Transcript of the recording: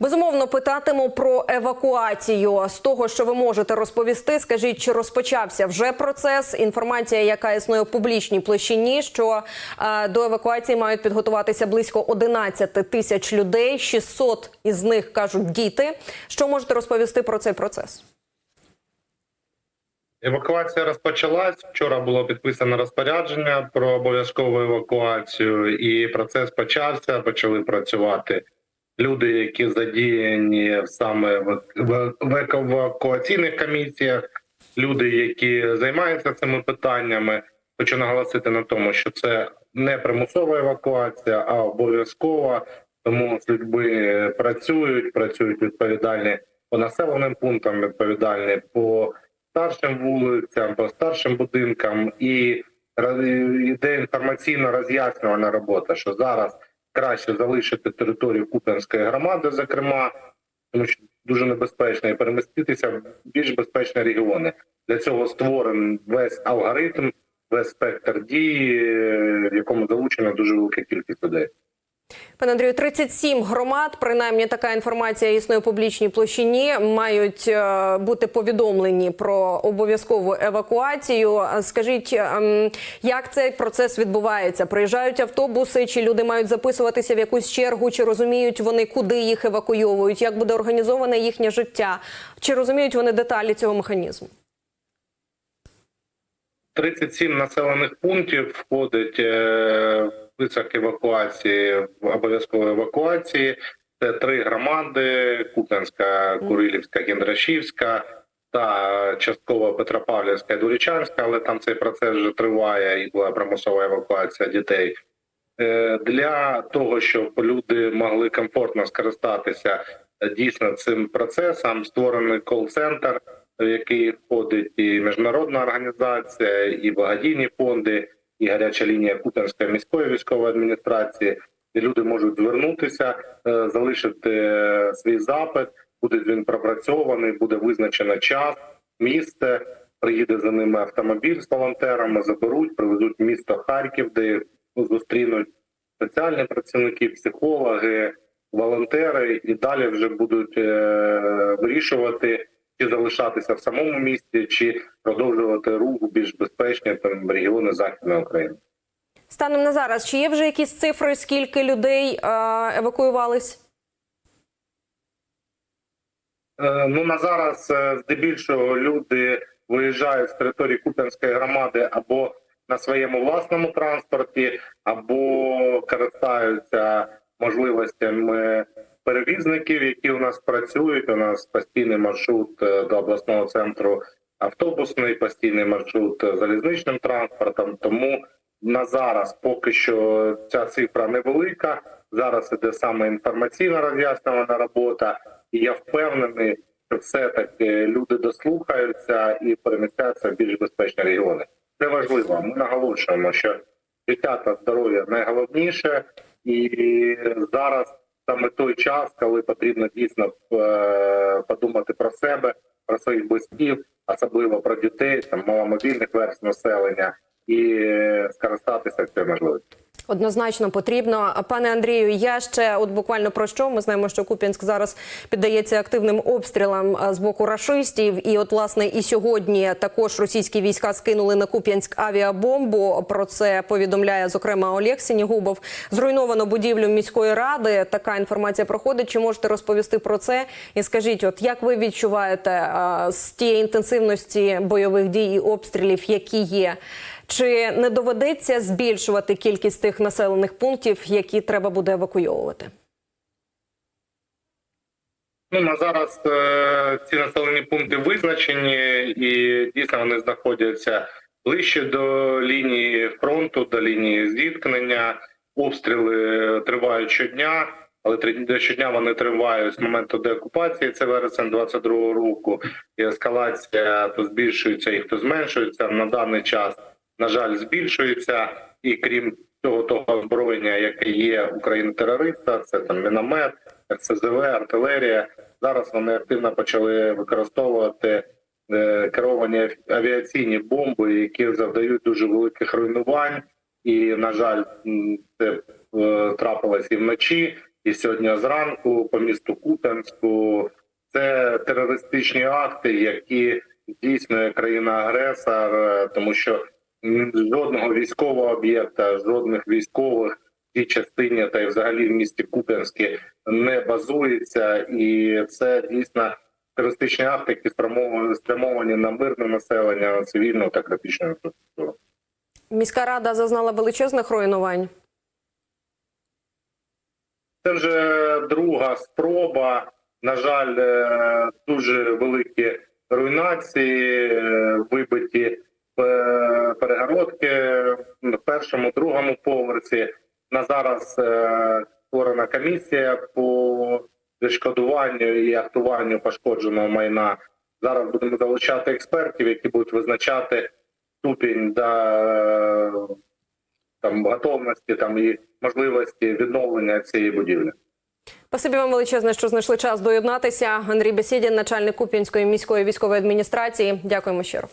Безумовно, питатиму про евакуацію. З того, що ви можете розповісти, скажіть, чи розпочався вже процес? Інформація, яка існує в публічній площині, що е, до евакуації мають підготуватися близько 11 тисяч людей. 600 із них кажуть діти. Що можете розповісти про цей процес? Евакуація розпочалась. Вчора було підписано розпорядження про обов'язкову евакуацію, і процес почався. Почали працювати люди, які задіяні саме в- евакуаційних комісіях, люди, які займаються цими питаннями. Хочу наголосити на тому, що це не примусова евакуація, а обов'язкова. Тому людьми працюють, працюють відповідальні по населеним пунктам, відповідальні по старшим вулицям, по старшим будинкам, і йде інформаційно роз'яснювальна робота, що зараз краще залишити територію Куперської громади, зокрема, тому що дуже небезпечно і переміститися в більш безпечні регіони. Для цього створений весь алгоритм, весь спектр дій, е, в якому залучена дуже велика кількість людей. Пане Андрію, 37 громад, принаймні така інформація існує у публічній площині, мають е, бути повідомлені про обов'язкову евакуацію. Скажіть, ем, як цей процес відбувається? Приїжджають автобуси, чи люди мають записуватися в якусь чергу, чи розуміють вони, куди їх евакуйовують, як буде організоване їхнє життя? Чи розуміють вони деталі цього механізму? 37 населених пунктів входить е, в список евакуації обов'язкової евакуації. Це три громади: Куп'янська, Курилівська, Гендрашівська та частково Петропавлівська і Дурічанська, але там цей процес вже триває і була примусова евакуація дітей. Е, Для того, щоб люди могли комфортно скористатися е, дійсно цим процесом, створений кол-центр, в який входить і міжнародна організація, і благодійні фонди, і гаряча лінія Куп'янської міської військової адміністрації. І люди можуть звернутися, е, залишити е, свій запит. Буде він пропрацьований, буде визначено час, місце. Приїде за ними автомобіль з волонтерами, заберуть, привезуть в місто Харків, де зустрінуть соціальні працівники, психологи, волонтери, і далі вже будуть е, вирішувати, чи залишатися в самому місті, чи продовжувати рух у більш безпечні там регіони Західної України. Станом на зараз, чи є вже якісь цифри, скільки людей е, евакуювались? Е, Ну на зараз е, здебільшого люди виїжджають з території Куп'янської громади або на своєму власному транспорті, або користаються можливостями перевізників, які у нас працюють. У нас постійний маршрут е, до обласного центру автобусний, постійний маршрут е, залізничним транспортом. Тому на зараз поки що ця цифра невелика. Зараз іде саме інформаційна роз'яснювана робота, і я впевнений, що все таки люди дослухаються і перемістяться в більш безпечні регіони. Це важливо. Ми наголошуємо, що життя та здоров'я найголовніше, і зараз саме той час, коли потрібно дійсно е, подумати про себе, про своїх близьких, особливо про дітей, там маломобільних верств населення, і скористатися цією можливістю. Однозначно потрібно. Пане Андрію, я ще от буквально про що ми знаємо, що Куп'янськ зараз піддається активним обстрілам з боку рашистів. І, от, власне, і сьогодні також російські війська скинули на Куп'янськ авіабомбу. Про це повідомляє зокрема Олег Сінігубов. Зруйновано будівлю міської ради. Така інформація проходить. Чи можете розповісти про це? І скажіть, от як ви відчуваєте з тієї інтенсивності бойових дій і обстрілів, які є? Чи не доведеться збільшувати кількість тих населених пунктів, які треба буде евакуйовувати? Ну на зараз е, ці населені пункти визначені, і дійсно вони знаходяться ближче до лінії фронту, до лінії зіткнення. Обстріли тривають щодня, але щодня вони тривають з моменту деокупації. Це вересень 22-го року. І ескалація то збільшується і то зменшується. На даний час, на жаль, збільшується. І крім цього, того озброєння, яке є у країни терориста, це там міномет, РСЗВ, артилерія. Зараз вони активно почали використовувати е, керовані авіаційні бомби, які завдають дуже великих руйнувань. І на жаль, це е, трапилось і вночі. і сьогодні зранку по місту Куп'янську. Це терористичні акти, які здійснює країна-агресор, е, тому що жодного військового об'єкта, жодних військових в цій частині та й взагалі в місті Куп'янське не базується, і це дійсно терористичні акти, які спрямовані, на мирне населення, на цивільну та критичну інфраструктуру. Міська рада зазнала величезних руйнувань. Це вже друга спроба. На жаль, е, дуже великі руйнації, е, вибиті е, перегородки на першому, другому поверсі. На зараз е, створена комісія по відшкодуванню і актуванню пошкодженого майна. Зараз будемо залучати експертів, які будуть визначати ступінь да, там готовності там і можливості відновлення цієї будівлі. Спасибі вам величезне, що знайшли час доєднатися. Андрій Бесідін, начальник Куп'янської міської військової адміністрації. Дякуємо щиро.